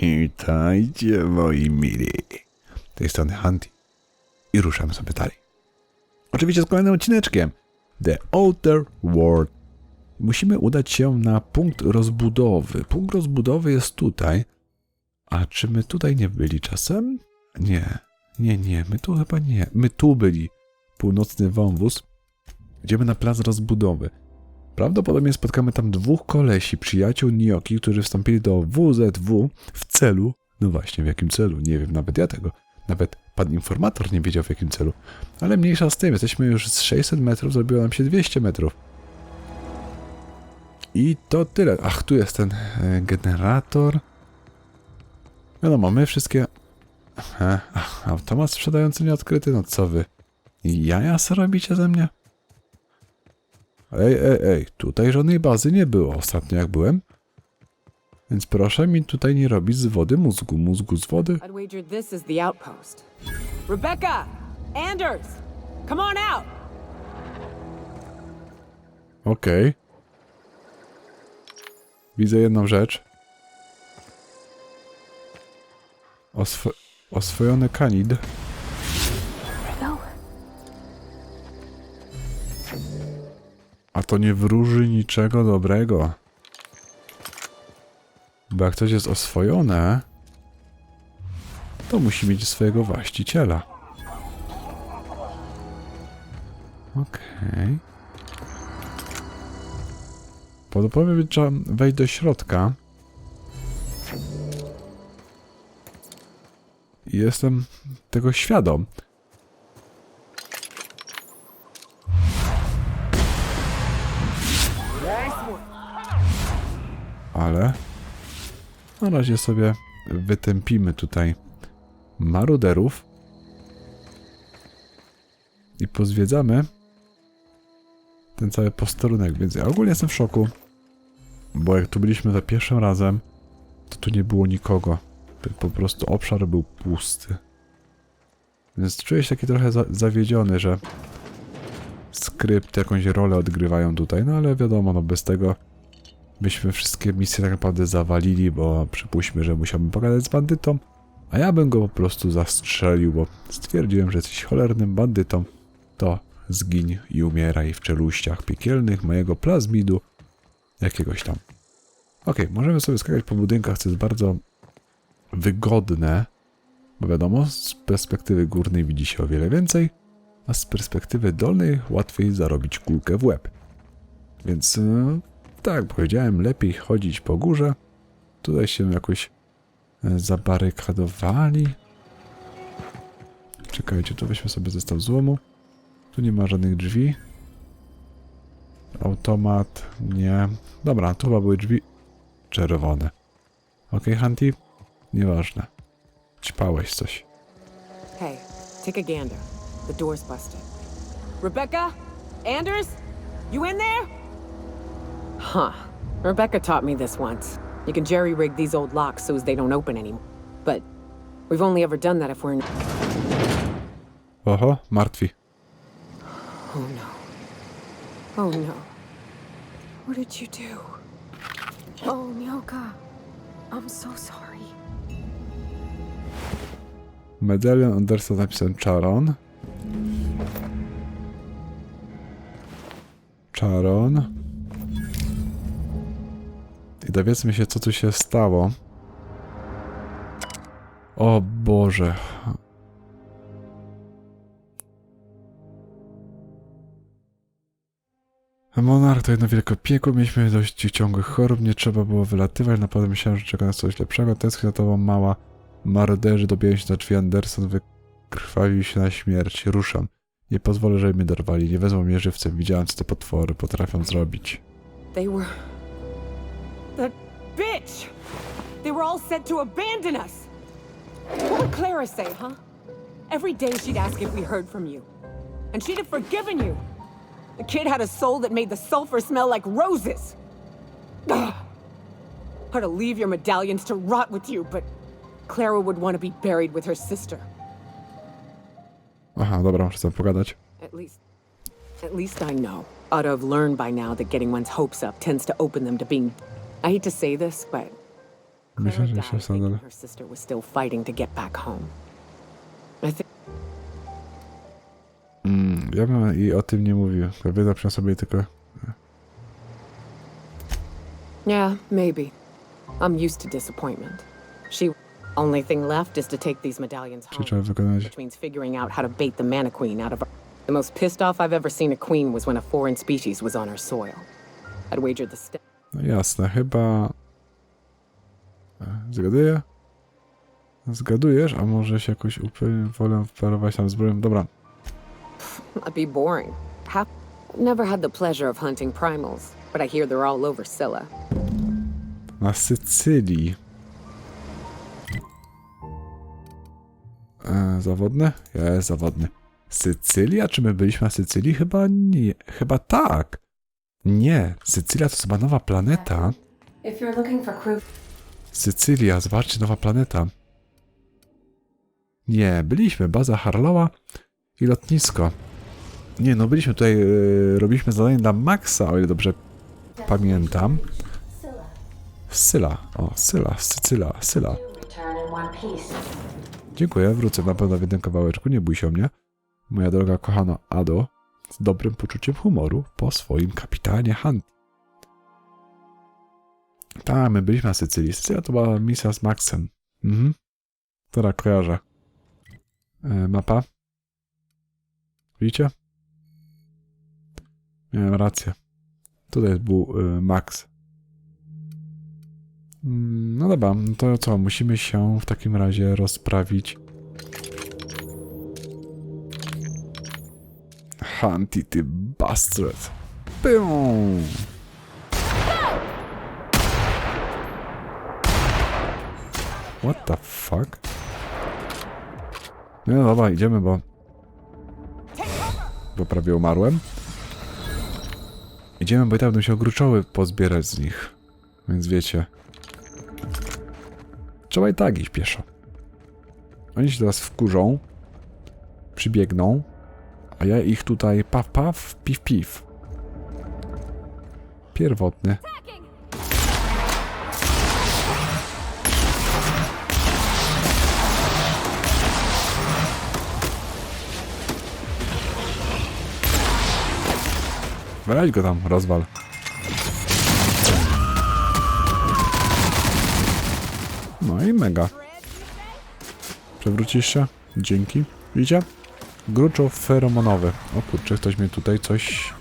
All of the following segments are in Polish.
Witajcie moi mili. Z tej strony Hunty. I ruszamy sobie dalej. Oczywiście z kolejnym odcineczkiem. The Outer World. Musimy udać się na punkt rozbudowy. Punkt rozbudowy jest tutaj. A czy my tutaj nie byli czasem? Nie. Nie, nie. My tu chyba nie. My tu byli. Północny wąwóz. Idziemy na plac rozbudowy. Prawdopodobnie spotkamy tam dwóch kolesi, przyjaciół Nioki, którzy wstąpili do WZW w celu. No właśnie, w jakim celu? Nie wiem, nawet ja tego. Nawet pan informator nie wiedział w jakim celu. Ale mniejsza z tym, jesteśmy już z 600 metrów, zrobiło nam się 200 metrów. I to tyle. Ach, tu jest ten e, generator. Wiadomo, my wszystkie... E, ach, automat sprzedający nieodkryty, no co wy? Jaja se robicie ze mnie? Ej, ej, ej, tutaj żadnej bazy nie było ostatnio jak byłem. Więc proszę mi tutaj nie robić z wody mózgu. Mózgu z wody? I'd wager this is the outpost. Rebecca! Anders! Come on out! Okej. Widzę jedną rzecz. Oswo oswojony kanid. A to nie wróży niczego dobrego. Bo jak coś jest oswojone, to musi mieć swojego właściciela. Okej. Podobnie trzeba wejść do środka. Jestem tego świadom. Na razie sobie wytępimy tutaj maruderów i pozwiedzamy ten cały posterunek, więc ja ogólnie jestem w szoku, bo jak tu byliśmy za pierwszym razem, to tu nie było nikogo. Po prostu obszar był pusty. Więc czuję się taki trochę za zawiedziony, że skrypty jakąś rolę odgrywają tutaj, no ale wiadomo, no bez tego byśmy wszystkie misje tak naprawdę zawalili, bo przypuśćmy, że musiałbym pogadać z bandytą, a ja bym go po prostu zastrzelił, bo stwierdziłem, że jesteś cholernym bandytą, to zgiń i umieraj w czeluściach piekielnych mojego plazmidu jakiegoś tam. Okej, możemy sobie skakać po budynkach, co jest bardzo wygodne, bo wiadomo, z perspektywy górnej widzi się o wiele więcej, a z perspektywy dolnej łatwiej zarobić kulkę w łeb. Więc e, tak powiedziałem, lepiej chodzić po górze. Tutaj się jakoś e, zabarykadowali. Czekajcie, tu weźmy sobie zestaw złomu. Tu nie ma żadnych drzwi. Automat, nie. Dobra, tu chyba były drzwi czerwone. Ok, Hunty? Nieważne. Ćpałeś coś. Hey, take a gander. The door's busted. Rebecca? Anders? You in there? Huh. Rebecca taught me this once. You can jerry rig these old locks so as they don't open anymore. But we've only ever done that if we're in. Oho, martwi. Oh no. Oh no. What did you do? Oh, Myoka. I'm so sorry. Medalion Andersa napisem Charon. Charon. I dowiedzmy się, co tu się stało. O Boże. Monarch to jedno wielkie piekło, mieliśmy dość ciągłych chorób, nie trzeba było wylatywać, naprawdę myślałem, że czeka nas coś lepszego. Tęsknię za tobą mała. Maroderzy dobijają się do drzwi Anderson, wykrwawił się na śmierć. Ruszam. Nie pozwolę, żeby mnie dorwali, nie wezmą mnie żywcem. Widziałem, co te potwory potrafią zrobić. They were. Bitch! They were all set to abandon us! What would Clara say, huh? Every day she'd ask if we heard from you. And she'd have forgiven you. The kid had a soul that made the sulfur smell like roses. Ugh. To leave your medallions to rot with you, but Clara would want to be buried with her sister. Aha, dobra, muszę sobie pogadać. At least. At least I know. Ought to have learned by now that getting one's hopes up tends to open them to being I hate to say this, but Clara died thinking her sister was still fighting to get back home. I think Mm, ja bym i o tym nie mówił. Kobieta przyniosła sobie tylko... Yeah, maybe. I'm used to disappointment. She only thing left is to take these medallions home, which means figuring out how to bait the mana queen out of her. The most pissed off I've ever seen a queen was when a foreign species was on her soil. I'd wager the st- No jasne, chyba... E, Zgaduję? Zgadujesz, a może się jakoś upewnić, wolę wparować tam zbroję. Dobra, I'd be boring. How? Never had the pleasure of hunting primals, but I hear they're all over Scylla. na Sycylii. E, zawodny? Jest zawodny. Sycylia? Czy my byliśmy na Sycylii? Chyba nie. Chyba tak. Nie. Sycylia to chyba nowa planeta. Sycylia, zobaczcie, nowa planeta. Nie, byliśmy. Baza Harlowa i lotnisko. Nie, no byliśmy tutaj, e, robiliśmy zadanie dla Maxa, o ile dobrze pamiętam. Syla. O, Syla, Sycyla, Syla. Dziękuję, wrócę na pewno w jednym kawałeczku, nie bój się o mnie. Moja droga kochana Ado, dobrym poczuciem humoru po swoim kapitanie Hunt. Tak, my byliśmy na Sycylii. Sycylia to była misja z Maxem. Mhm. Teraz kojarzę. E, mapa. Widzicie? Miałem rację. Tutaj był e, Max. Mm, No dobra, no to co? Musimy się w takim razie rozprawić. Hunty, ty bastard. Pum! What the fuck? No dobra, idziemy, bo... Bo prawie umarłem. Idziemy, bo i tak będą się ogruczoły pozbierać z nich. Więc wiecie... Trzeba i tak iść pieszo. Oni się teraz wkurzą, przybiegną, a ja ich tutaj paw paw, piw piw. Pierwotny. Weź go tam, rozwal. No i mega. Przewrócisz się? Dzięki. Widzicie? Gruczoł feromonowy. O kurczę, ktoś mnie tutaj coś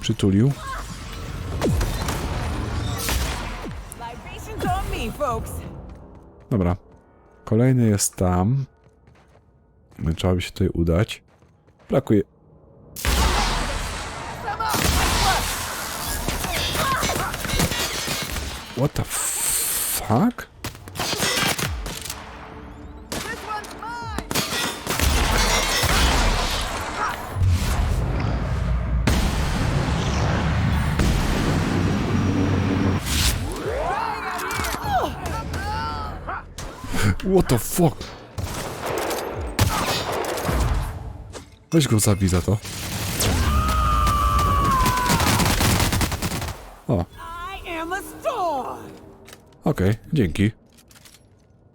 przytulił. Dobra. Kolejny jest tam. Trzeba by się tutaj udać. Brakuje. What the fuck? What the fuck? Weź go zabij za to. O, okej, dzięki.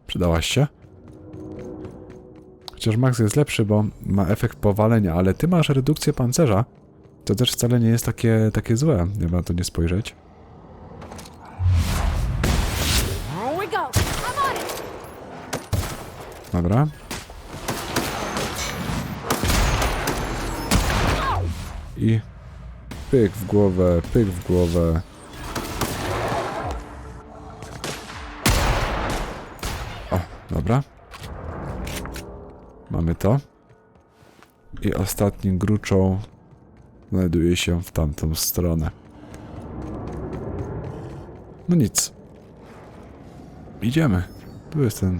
Przydałaś się. Chociaż Max jest lepszy, bo ma efekt powalenia, ale ty masz redukcję pancerza. To też wcale nie jest takie, takie złe, nie ma to nie spojrzeć. Dobra. I pyk w głowę, pyk w głowę. O, dobra. Mamy to. I ostatni gruczoł znajduje się w tamtą stronę. No nic. Idziemy. Tu jest ten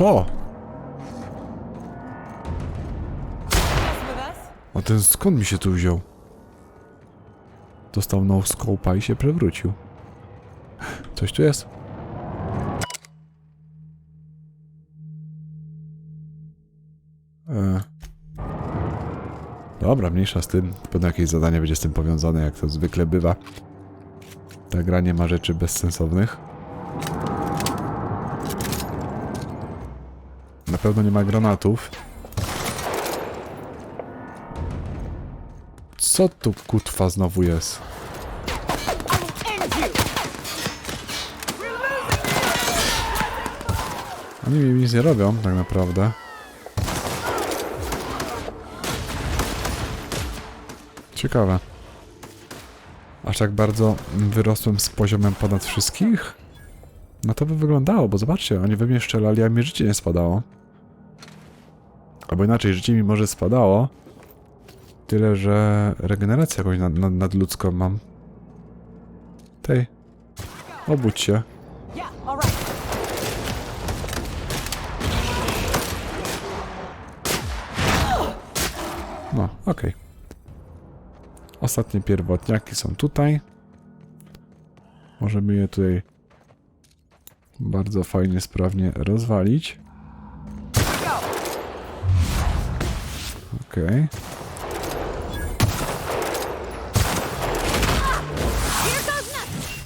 Us? A ten skąd mi się tu wziął? Dostał no scope'a i się przewrócił. Coś tu jest? E. Dobra, mniejsza z tym. Pewno jakieś zadanie będzie z tym powiązane, jak to zwykle bywa. Ta gra nie ma rzeczy bezsensownych. Pewno nie ma granatów. Co tu kutwa znowu jest? Oni mi nic nie robią, tak naprawdę. Ciekawe. Aż tak bardzo wyrosłem z poziomem ponad wszystkich? No to by wyglądało, bo zobaczcie, oni we mnie strzelali, a mi życie nie spadało. Albo inaczej, życie mi może spadało. Tyle, że regenerację jakąś nad, nad, nadludzką mam. Tej. Obudź się. No, okej. Ostatnie pierwotniaki są tutaj. Możemy je tutaj bardzo fajnie, sprawnie rozwalić. Okej.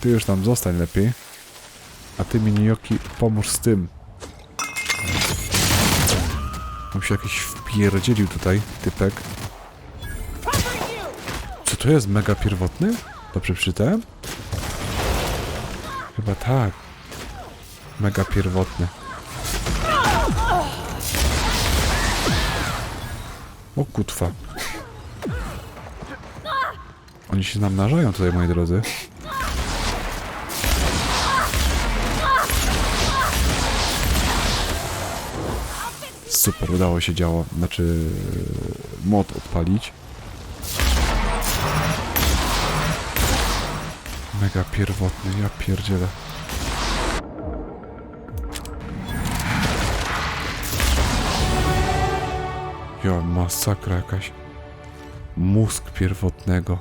Ty już tam zostań lepiej. A ty Minioki pomóż z tym. On się jakiś wpierdzielił tutaj, typek. Co to jest? Mega pierwotny? Dobrze przeczytałem? Chyba tak. Mega pierwotny. O kutwa. Oni się namnażają tutaj, moi drodzy. Super, udało się działo, znaczy mod odpalić. Mega pierwotny, ja pierdzielę. Ja, masakra jakaś. Mózg pierwotnego.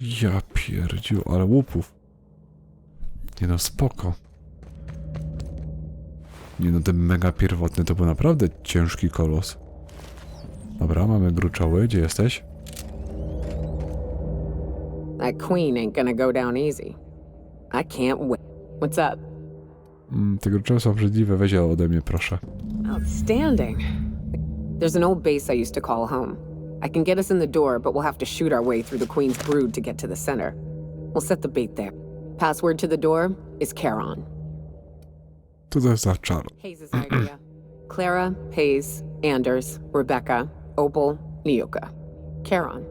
Ja pierdziu, ale łupów. Nie no, spoko. Nie no, ten mega pierwotny to był naprawdę ciężki kolos. Dobra, mamy gruczoły. Gdzie jesteś? That queen ain't gonna go down easy. I can't wait. What's up? Mm, są obrzydliwe. Weź je ode mnie, proszę. Outstanding. There's an old base I used to call home. I can get us in the door, but we'll have to shoot our way through the Queen's brood to get to the center. We'll set the bait there. Password to the door is Charon. To jest za czar? Idea. Clara, Hayes, Anders, Rebecca, Opal, Nyoka. Charon.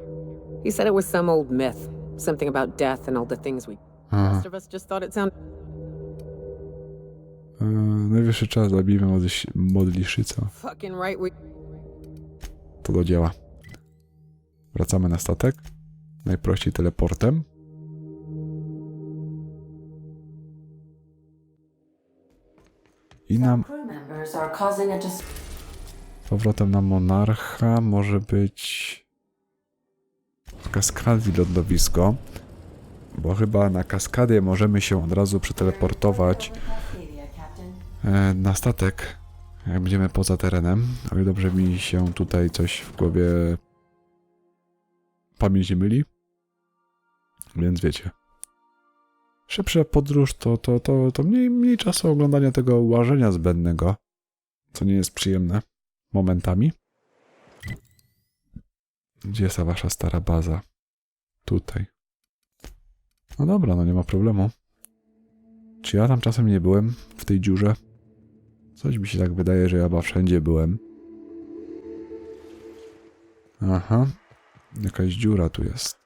He said it was some old myth. Something about death and all the things we... Aha. Most of us just thought it sounded... E, najwyższy czas zabijmy modlisz- modliszycę. Fucking right we... To do dzieła. Wracamy na statek. Najprościej teleportem. I nam powrotem na monarcha może być kaskady lądowisko. Bo chyba na kaskadzie możemy się od razu przeteleportować na statek, jak będziemy poza terenem. O ile dobrze mi się tutaj coś w głowie pamięć nie myli. Więc wiecie. Szybsza podróż to, to, to, to mniej, mniej czasu oglądania tego łażenia zbędnego, co nie jest przyjemne momentami. Gdzie jest ta wasza stara baza? Tutaj. No dobra, no nie ma problemu. Czy ja tam czasem nie byłem w tej dziurze? Coś mi się tak wydaje, że ja chyba wszędzie byłem. Aha. Jakaś dziura tu jest.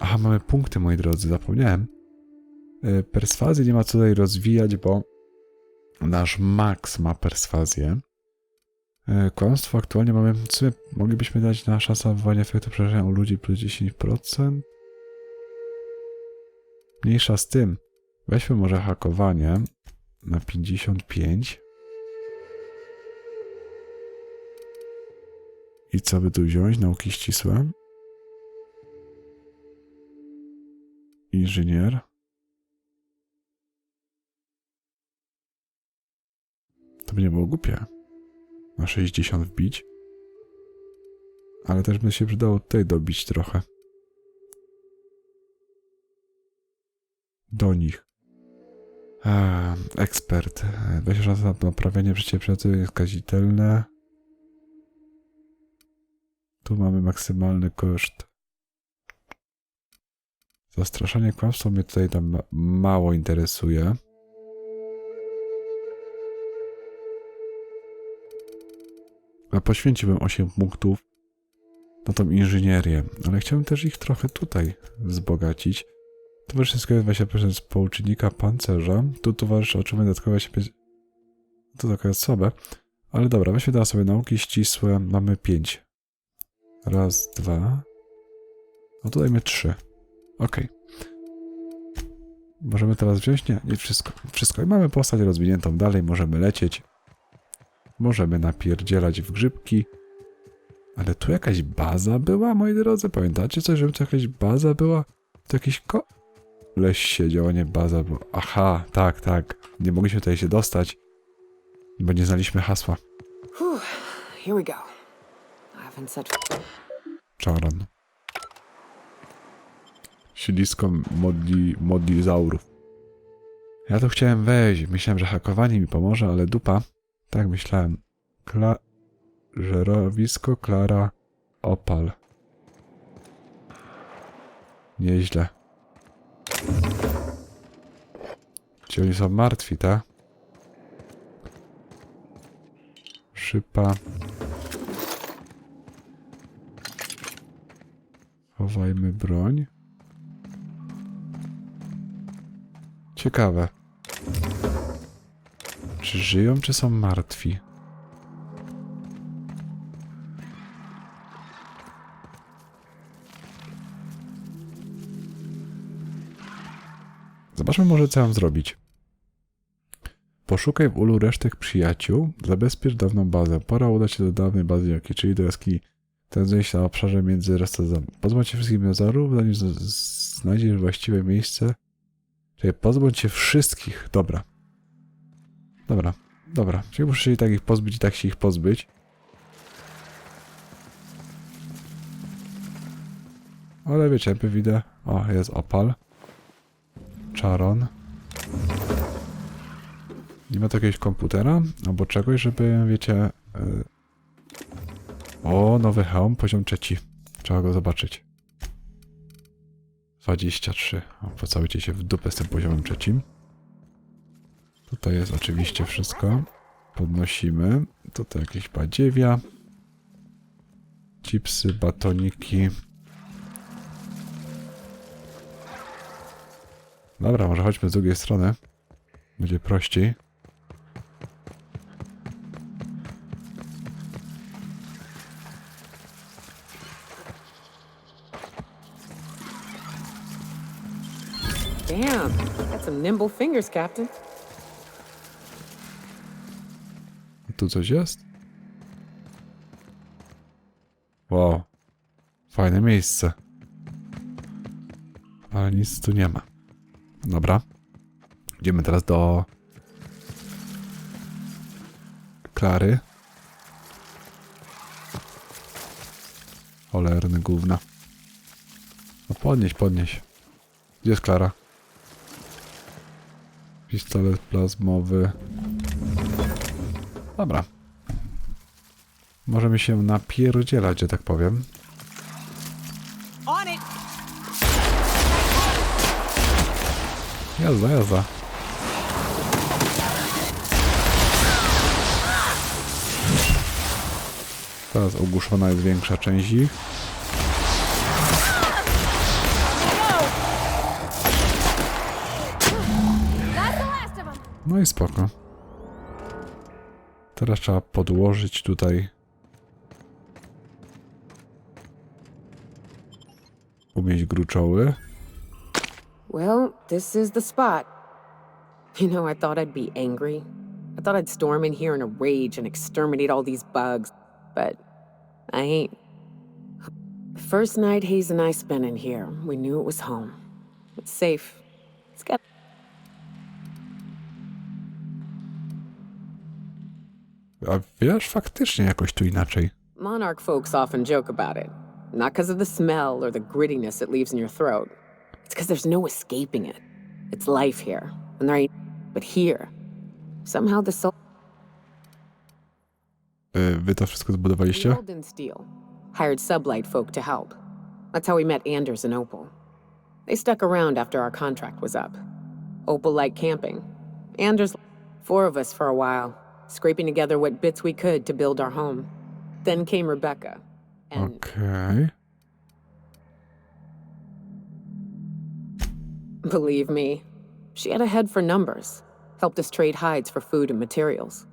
Aha, mamy punkty, moi drodzy, zapomniałem. E, Perswazję nie ma co tutaj rozwijać, bo nasz Max ma perswazję. E, Kłamstwo aktualnie mamy, w sumie moglibyśmy dać na szansę wywołania efektu przerażenia u ludzi plus 10%. Mniejsza z tym. Weźmy może hakowanie na 55. I co by tu wziąć? Nauki ścisłe. Inżynier. To by nie było głupie. na 60 wbić. Ale też by się przydało tutaj dobić trochę. Do nich. Ekspert. Eee, 20 szans na naprawienie przeciwprzyjaciół jest skazitelne. Tu mamy maksymalny koszt. Zastraszanie kłamstwo mnie tutaj tam ma- mało interesuje. A poświęciłbym 8 punktów na tą inżynierię, ale chciałbym też ich trochę tutaj wzbogacić. Towarzysko jest 20% współczynnika pancerza. Tu towarzyszy otrzymuje dodatkowe 5. To jest słabe. Ale dobra, weźmy teraz sobie nauki ścisłe. Mamy 5. Raz, dwa. No tutaj mamy 3. Okej. Możemy teraz wziąć? Nie, nie wszystko. Wszystko. I mamy postać rozwiniętą dalej. Możemy lecieć. Możemy napierdzielać w grzybki. Ale tu jakaś baza była, moi drodzy? Pamiętacie coś, że tu jakaś baza była? Tu jakiś ko... Leś siedział, a nie baza była. Aha, tak, tak. Nie mogliśmy tutaj się dostać, bo nie znaliśmy hasła. Whew. Here we go. I haven't. Siedlisko modli, modlizaurów. Ja tu chciałem wejść. Myślałem, że hakowanie mi pomoże, ale dupa. Tak myślałem. Kla... Żerowisko Klara Opal. Nieźle. Ci oni są martwi, tak? Szypa. Chowajmy broń. Ciekawe. Czy żyją, czy są martwi? Zobaczmy może, co mam zrobić. Poszukaj w ulu resztek przyjaciół, zabezpiecz dawną bazę. Pora udać się do dawnej bazy Joki, czyli do jaskini. Ten znajdzie się na obszarze między restauracjami. Pozbądź się wszystkich dinozorów, zanim znajdziesz właściwe miejsce. Czyli pozbądź się wszystkich. Dobra. Dobra. Dobra. Czyli muszę się i tak ich pozbyć, i tak się ich pozbyć. Ale wiecie, widzę. O, jest opal. Czaron. Nie ma tu jakiegoś komputera albo czegoś, żeby, wiecie... y, O, nowy hełm, poziom trzeci. Trzeba go zobaczyć. 23. O, pocałujcie się w dupę z tym poziomem trzecim. Tutaj jest oczywiście wszystko. Podnosimy. Tutaj jakieś badziewia. Chipsy, batoniki. Dobra, może chodźmy z drugiej strony. Będzie prościej. Damn, got some nimble fingers, Captain. Tu coś jest? Wow. Fajne miejsce. Ale nic tu nie ma. Dobra. Idziemy teraz do... Klary. Cholerny gówna. No podnieś, podnieś. Gdzie jest Klara? Pistolet plazmowy. Dobra. Możemy się napierdzielać, że tak powiem. Jazda, jazda. Teraz ogłuszona jest większa część ich. No i spoko. Teraz trzeba podłożyć tutaj umieść gruczoły. Well, this is the spot. You know, I thought I'd be angry. I thought I'd storm in here in a rage and exterminate all these bugs, but I ain't. The first night Hayes and I spent in here, we knew it was home. It's safe. It's got. A wiesz, faktycznie jakoś tu inaczej. Monarch folks often joke about it. Not because of the smell or the grittiness it leaves in your throat. It's because there's no escaping it. It's life here, and there ain't. But here, somehow the soul. Wy to wszystko zbudowaliście? Golden Steel hired sublight folk to help. That's how we met Anders and Opal. They stuck around after our contract was up. Opal liked camping. Anders, four of us for a while, scraping together what bits we could to build our home. Then came Rebecca. And Okej. Believe me, she had a head for numbers, helped us trade hides for food and materials.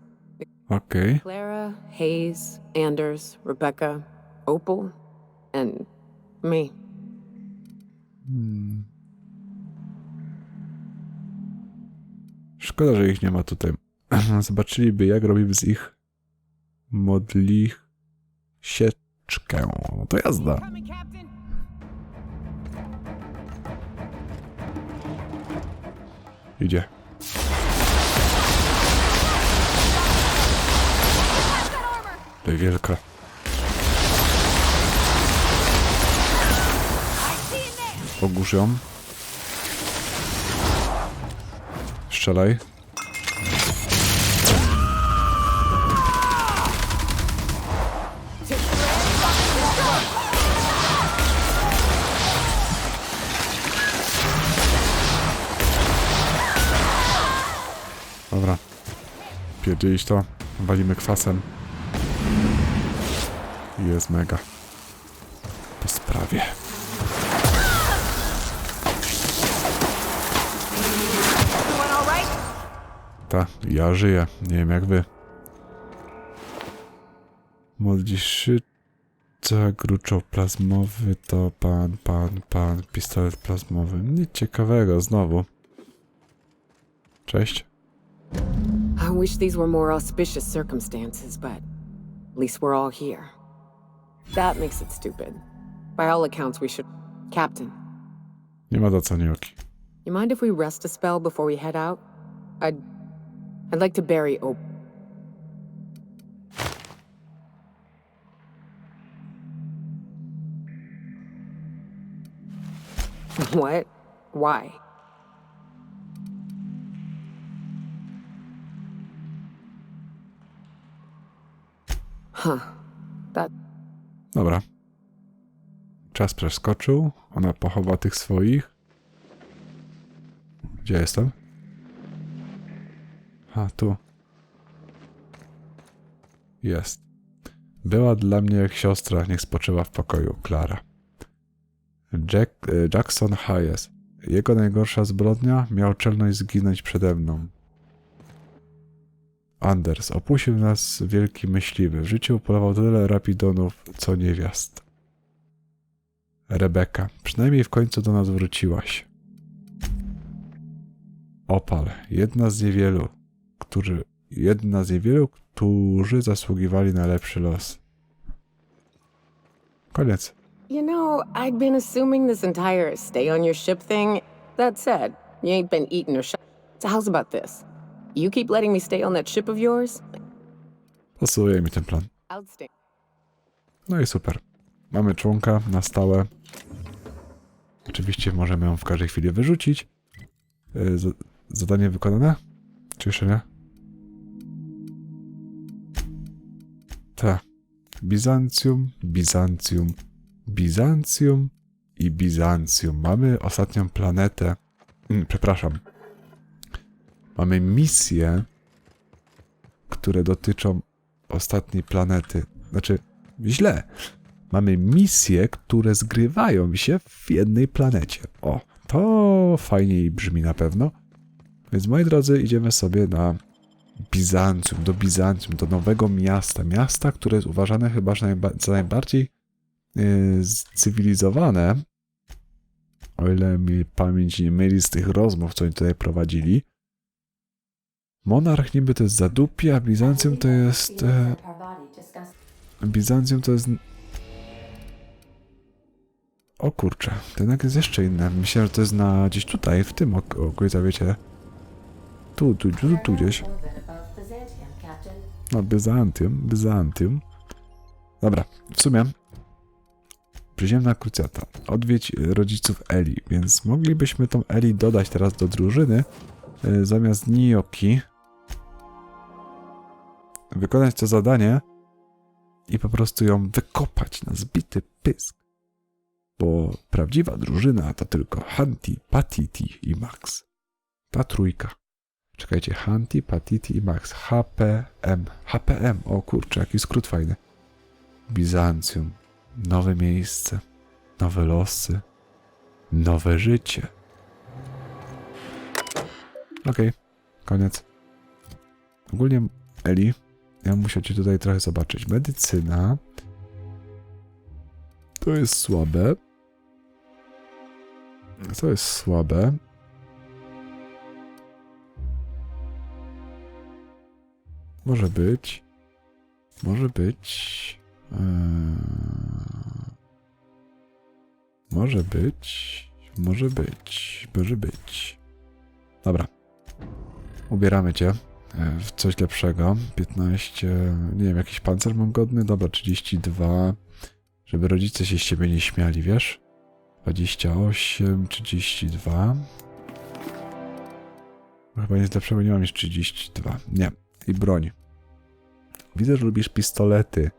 Okay. Clara, Hayes, Anders, Rebecca, Opal, and me. Hmm. Szkoda, że ich nie ma tutaj. Zobaczyliby, jak robimy z ich modlich sieczkę. No to jazda. Idzie. Wielka. Ogórz ją. Strzelaj. Pierdzielić to. Walimy kwasem. Jest mega. Po sprawie. Ta, ja żyję. Nie wiem jak wy. Modliszyca, gruczoł plazmowy to pan, pan, pan, pistolet plazmowy. Nic ciekawego znowu. Cześć. I wish these were more auspicious circumstances, but at least we're all here. That makes it stupid. By all accounts, we should. Captain, Nie ma do you mind if we rest a spell before we head out? I'd. I'd like to bury Op. what? Why? Huh. That Dobra. Czas przeskoczył. Ona pochowa tych swoich. Gdzie jestem? A, tu. Jest. Była dla mnie jak siostra, niech spoczywa w pokoju, Klara. Jack, e, Jackson Hayes. Jego najgorsza zbrodnia miał czelność zginąć przede mną. Anders opuścił nas wielki myśliwy. W życiu polował tyle rapidonów, co niewiast. Rebeka, przynajmniej w końcu do nas wróciłaś. Opal, jedna z niewielu, którzy, jedna z niewielu, którzy zasługiwali na lepszy los. Koniec. You know, I'd been assuming this entire stay on your ship thing. That said, you ain't been eating or shot. So how's about this? You keep letting me stay on that ship of yours? Pasuje mi ten plan. No i super. Mamy członka na stałe. Oczywiście możemy ją w każdej chwili wyrzucić. Z- Zadanie wykonane? Czy jeszcze nie? Tak. Bizancjum, Bizancjum, Bizancjum i Bizancjum. Mamy ostatnią planetę. Mm, przepraszam. Mamy misje, które dotyczą ostatniej planety. Znaczy, źle. Mamy misje, które zgrywają się w jednej planecie. O, to fajniej brzmi na pewno. Więc moi drodzy, idziemy sobie na Bizancjum, do Bizancjum, do nowego miasta. Miasta, które jest uważane chyba że najba za najbardziej yy, cywilizowane. O ile mi pamięć nie myli z tych rozmów, co oni tutaj prowadzili. Monarch niby to jest zadupie, a Bizancjum to jest... E, Bizancjum to jest. O kurczę, jednak jest jeszcze inne. Myślałem, że to jest na gdzieś tutaj, w tym ok- okolicach, wiecie. Tu, tu, tu, tu gdzieś. No, Byzantium, Byzantium. Dobra, w sumie przyziemna krucjata. Odwiedź rodziców Eli, więc moglibyśmy tą Eli dodać teraz do drużyny y, zamiast Nioki. Wykonać to zadanie i po prostu ją wykopać na zbity pysk. Bo prawdziwa drużyna to tylko Hanti, Patiti i Max. Ta trójka. Czekajcie, Hanti, Patiti i Max. HPM. HPM, o kurczę, jaki skrót fajny. Bizancjum. Nowe miejsce. Nowe losy. Nowe życie. Okej, koniec. Ogólnie, Eli, ja muszę cię tutaj trochę zobaczyć. Medycyna. To jest słabe. To jest słabe. Może być. Może być. Eee, może być. Może być. Może być. Dobra. Ubieramy cię w coś lepszego. 15. Nie wiem, jakiś pancerz mam godny? Dobra, 32. Żeby rodzice się z ciebie nie śmiali, wiesz? 28, 32. Chyba nic lepszego nie mam niż 32. Nie. I broń. Widzę, że lubisz pistolety.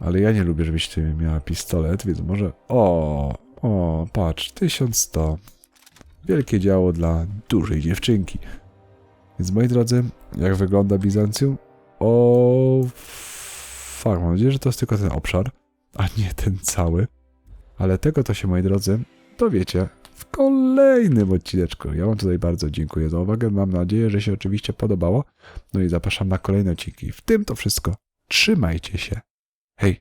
Ale ja nie lubię, żebyś ty miała pistolet, więc może... O, o, patrz, 1100. Wielkie działo dla dużej dziewczynki. Więc moi drodzy, jak wygląda Bizancjum? O, fuck, mam nadzieję, że to jest tylko ten obszar, a nie ten cały. Ale tego to się, moi drodzy, dowiecie w kolejnym odcineczku. Ja wam tutaj bardzo dziękuję za uwagę. Mam nadzieję, że się oczywiście podobało. No i zapraszam na kolejne odcinki. W tym to wszystko. Trzymajcie się. Hej!